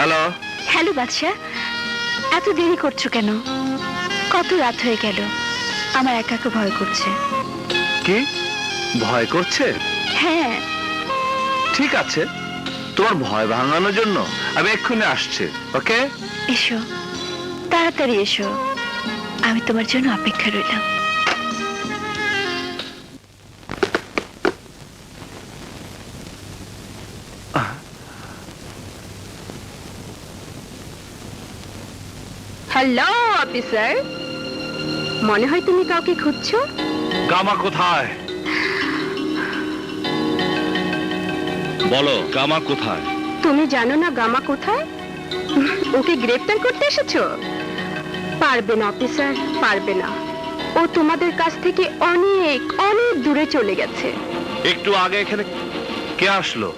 Hello? Hello বাদশা এত দেরি করছ কেন? কত রাত হয়ে গেল আমার একাকে ভয় করছে। কি? ভয় করছে? হ্যাঁ। ঠিক আছে তোমার ভয় ভাঙানোর জন্য আমি এক্ষুনি আসছি ওকে? এসো তাড়াতাড়ি এসো আমি তোমার জন্য অপেক্ষা রইলাম। হ্যালো অফিসার মনে হয় তুমি কাউকে খুঁজছো? গামা কোথায়? বলো গামা কোথায়? তুমি জানো না গামা কোথায়? ওকে গ্রেফতার করতে এসেছ? পারবে না অফিসার পারবে না। ও তোমাদের কাছ থেকে অনেক অনেক দূরে চলে গেছে। একটু আগে এখানে কে আসলো?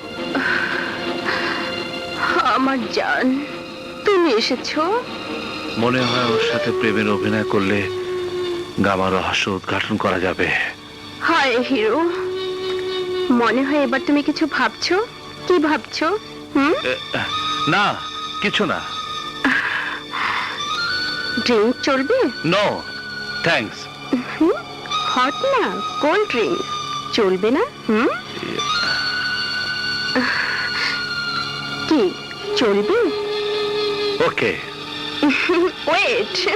আমার জান তুমি এসেছ? মনে হয় ওর সাথে প্রেমের অভিনয় করলে গামা রহস্য উদ্ঘাটন করা যাবে। হায় হিরো মনে হয় এবার তুমি কিছু ভাবছ? কি ভাবছ? হুম? না কিছু না। ড্রিঙ্ক চলবে? নো থ্যাঙ্কস হট না কোল্ড ড্রিঙ্ক। চলবে না? হুম? কি চলবে? ওকে Wait.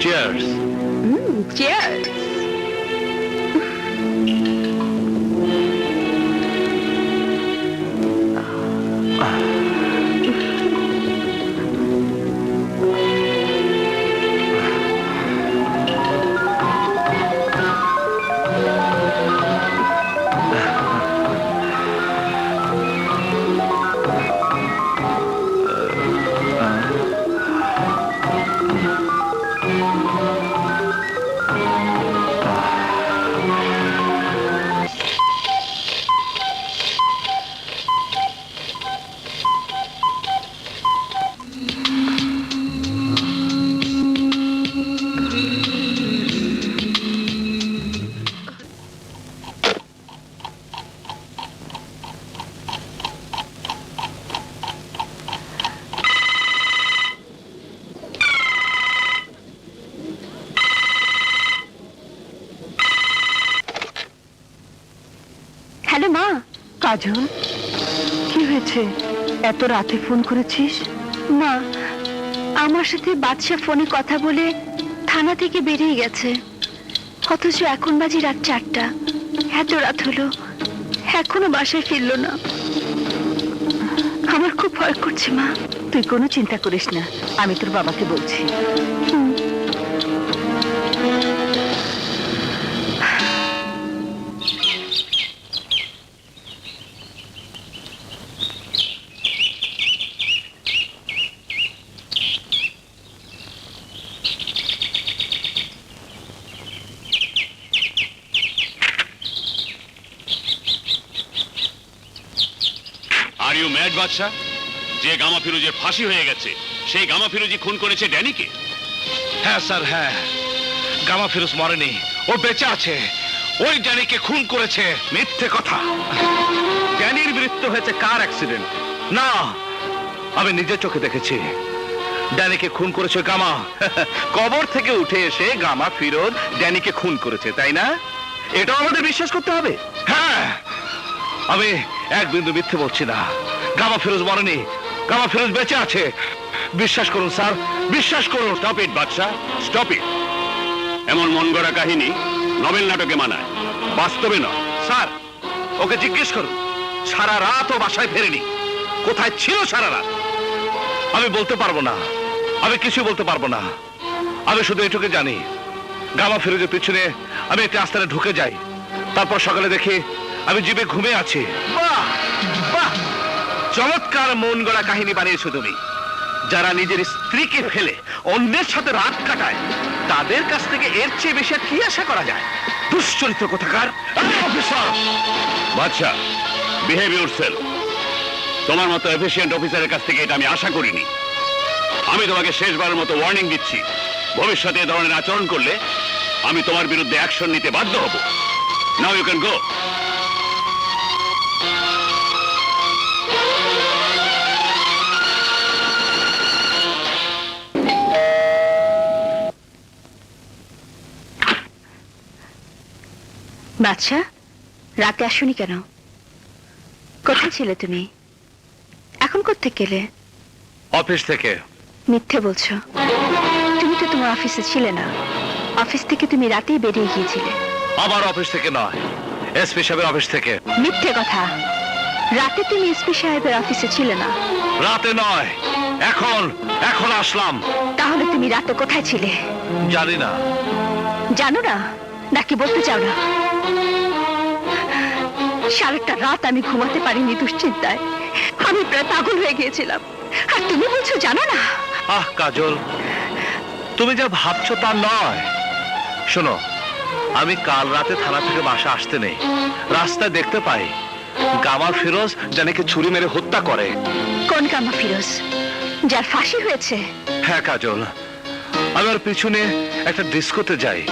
Cheers. Mm, cheers. কাজল কি হয়েছে? এত রাতে ফোন করেছিস? মা আমার সাথে বাদশা ফোনে কথা বলে থানা থেকে বেরিয়ে গেছে। অথচ এখন বাজি রাত চারটা। এত রাত হলো এখনও বাসায় ফিরলো না। আমার খুব ভয় করছে মা। তুই কোনো চিন্তা করিস না আমি তোর বাবাকে বলছি। আর ইউ ম্যাড বাদশা, যে গামা ফিরোজের ফাঁসি হয়ে গেছে, সেই গামা ফিরোজি খুন করেছে ড্যানিকে। হ্যাঁ স্যার হ্যাঁ। গামা ফিরোজ মরেনি, ও বেঁচে আছে। ওই ড্যানিকে খুন করেছে মিথ্যে কথা। ড্যানির মৃত্যু হয়েছে কার অ্যাক্সিডেন্ট না, আমি নিজের চোখে দেখেছি। ড্যানিকে খুন করেছে গামা। কবর থেকে উঠে এসে গামা ফিরোজ ড্যানিকে খুন করেছে, তাই না? এটাও আমাদের বিশ্বাস করতে হবে। হ্যাঁ আমি এক বিন্দু মিথ্যে বলছি না। গামা ফিরোজ মরেনি। গামা ফিরোজ বেঁচে আছে। বিশ্বাস করুন, স্যার, বিশ্বাস করুন। Stop it Badsha stop it এমন মন গড়া কাহিনী নভেল নাটকে মানায়। বাস্তবে নয়। স্যার, ওকে জিজ্ঞেস করুন, সারা রাত ও বাসায় ফেরেনি। কোথায় ছিল সারা রাত? আমি বলতে পারব না। আমি কিছু বলতে পারব না। আমি শুধু এটুকু জানি গামা ফিরোজের পিছনে আমি একটি আস্তানে ঢুকে যাই। তারপর সকালে দেখি আমি জিবে ঘুমিয়ে আছি। চমৎকার মন গড়া কাহিনী বানিয়েছো তুমি। যারা নিজের স্ত্রীকে ফেলে অন্যের সাথে রাত কাটায়, তাদের কাছ থেকে এর চেয়ে বেশি কি আশা করা যায়? দুশ্চরিত্র কোথাকার? বাদশা বিহেভ ইউর তোমার মতো এফিসিয়েন্ট অফিসারের কাছ থেকে এটা আমি আশা করিনি। আমি তোমাকে শেষবারের মতো ওয়ার্নিং দিচ্ছি। ভবিষ্যতে এ ধরনের আচরণ করলে আমি তোমার বিরুদ্ধে অ্যাকশন নিতে বাধ্য হব। নাও ইউ ক্যান গো বাচ্চা রাতে আসুনি কেন? কোথায় ছিলে তুমি? এখন করতে গেলে? অফিস থেকে। মিথ্যে বলছো। তুমি তো তোমার অফিসে ছিলে না। অফিস থেকে তুমি রাতেই বেরিয়ে গিয়েছিলে। আমার অফিস থেকে নয় এসপি সাহেবের অফিস থেকে। মিথ্যে কথা। রাতে তুমি এসপি সাহেবের অফিসে ছিলে না। রাতে নয় এখন এখন আসলাম। তাহলে তুমি রাতে কোথায় ছিলে? জানি না। জানো না? নাকি বলতে চাও না? সারাটা রাত আমি ঘুমাতে পারিনি দুশ্চিন্তায়। আমি প্রায় পাগল হয়ে গিয়েছিলাম। আর তুমি বলছো জানো না? আহ কাজল তুমি যা ভাবছ তা নয়। শোনো আমি কাল রাতে থানা থেকে বাসা আসতে নেই। রাস্তায় দেখতে পাই গামা ফিরোজ জানিকে ছুরি মেরে হত্যা করে। কোন কামা ফিরোজ? যার ফাঁসি হয়েছে? হ্যাঁ কাজল আমি ওর পিছনে একটা ডিস্কোতে যাই।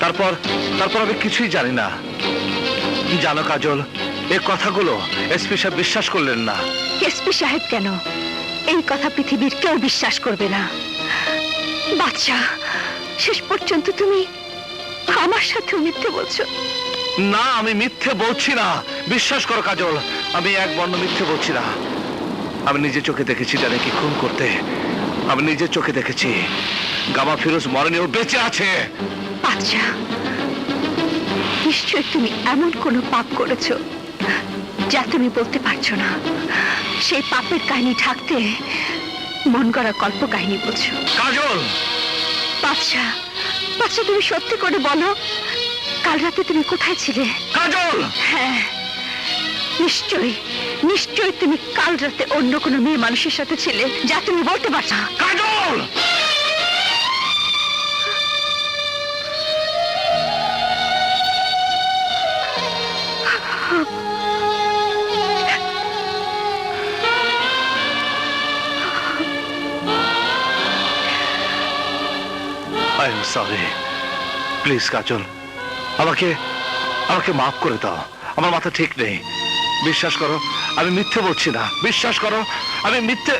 তারপর তারপর আমি কিছুই জানি না। জানো কাজল এই কথাগুলো এসপি সাহেব বিশ্বাস করলেন না। এসপি সাহেব কেন? এই কথা পৃথিবীর কেউ বিশ্বাস করবে না। বাচ্চা শেষ পর্যন্ত তুমি আমার সাথে মিথ্যে বলছো। না আমি মিথ্যে বলছি না। বিশ্বাস করো কাজল আমি এক বর্ণ মিথ্যে বলছি না। আমি নিজে চোখে দেখেছি জানিকে খুন করতে। আমি নিজের চোখে দেখেছি। গামা ফিরোজ মরণে ও বেঁচে আছে। বাচ্চা নিশ্চয় তুমি এমন কোনো পাপ করেছ যা তুমি বলতে পারছ না। সেই পাপের কাহিনী ঢাকতে মন গড়া কল্প কাহিনী বলছো। কাজল! বাচ্চা বাচ্চা তুমি সত্যি করে বলো কাল রাতে তুমি কোথায় ছিলে? কাজল! হ্যাঁ নিশ্চয়ই নিশ্চয়ই তুমি কাল রাতে অন্য কোনো মেয়ে মানুষের সাথে ছিলে যা তুমি বলতে পারছ। Kajal! I am sorry please Kajal, আমাকে আমাকে মাফ করে দাও। আমার মাথা ঠিক নেই। বিশ্বাস করো, আমি মিথ্যে বলছি না। বিশ্বাস করো, আমি মিথ্যে